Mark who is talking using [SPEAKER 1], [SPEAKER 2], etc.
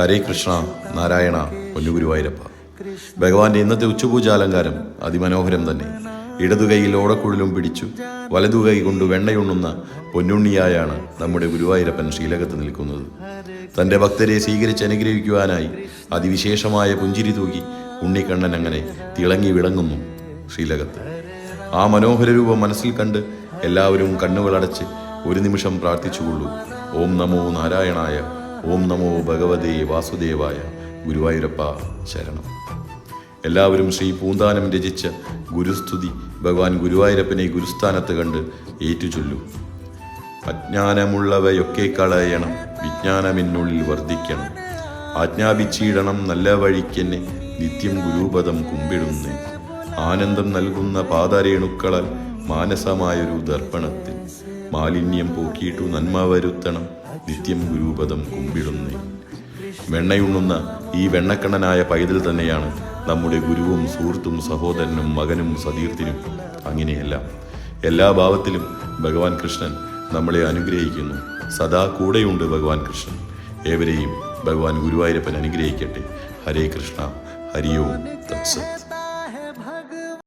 [SPEAKER 1] ഹരേ കൃഷ്ണ നാരായണ പൊന്നുഗുരുവായൂരപ്പ. ഭഗവാന്റെ ഇന്നത്തെ ഉച്ചപൂജ അലങ്കാരം അതിമനോഹരം തന്നെ. ഇടതുകൈയിൽ ഓടക്കുഴലും പിടിച്ചു വലതുകൈ കൊണ്ട് വെണ്ണയുണ്ണുന്ന പൊന്നുണ്ണിയായാണ് നമ്മുടെ ഗുരുവായൂരപ്പൻ ശ്രീലകത്ത് നിൽക്കുന്നത്. തന്റെ ഭക്തരെ സ്വീകരിച്ച് അനുഗ്രഹിക്കുവാനായി അതിവിശേഷമായ പുഞ്ചിരി തൂകി ഉണ്ണിക്കണ്ണൻ അങ്ങനെ തിളങ്ങി വിളങ്ങുന്നു ശ്രീലകത്ത്. ആ മനോഹര രൂപം മനസ്സിൽ കണ്ട് എല്ലാവരും കണ്ണുകളടച്ച് ഒരു നിമിഷം പ്രാർത്ഥിച്ചുകൊള്ളൂ. ഓം നമോ നാരായണായ ഓം നമോ ഭഗവതേ വാസുദേവായ ഗുരുവായൂരപ്പ ശരണം. എല്ലാവരും ശ്രീ പൂന്താനം രചിച്ച ഗുരുസ്തുതി ഭഗവാൻ ഗുരുവായൂരപ്പനെ ഗുരുസ്ഥാനത്ത് കണ്ട് ഏറ്റുചൊല്ലു. അജ്ഞാനമുള്ളവയൊക്കെ കളയണം വിജ്ഞാനമെന്നുള്ളിൽ വർദ്ധിക്കണം. ആജ്ഞാപിച്ചിടണം നല്ല വഴിക്കെന്നെ നിത്യം ഗുരുപദം കുമ്പിടുന്നേ. ആനന്ദം നൽകുന്ന പാദരേണുക്കളാൽ മാനസമായൊരു ദർപ്പണത്തിൽ. മാലിന്യം പോക്കിയിട്ടു നന്മ വരുത്തണം നിത്യം ഗുരുപദം കുമ്പിടുന്നേ. വെണ്ണയുണ്ണുന്ന ഈ വെണ്ണക്കണ്ണനായ പൈതൽ തന്നെയാണ് നമ്മുടെ ഗുരുവും സുഹൃത്തും സഹോദരനും മകനും സതീർത്ഥിനും അങ്ങനെയെല്ലാം. എല്ലാ ഭാവത്തിലും ഭഗവാൻ കൃഷ്ണൻ നമ്മളെ അനുഗ്രഹിക്കുന്നു. സദാ കൂടെയുണ്ട് ഭഗവാൻ കൃഷ്ണൻ. ഏവരെയും ഭഗവാൻ ഗുരുവായൂരപ്പൻ അനുഗ്രഹിക്കട്ടെ. ഹരേ കൃഷ്ണ. ഹരിയോ തത്സത്.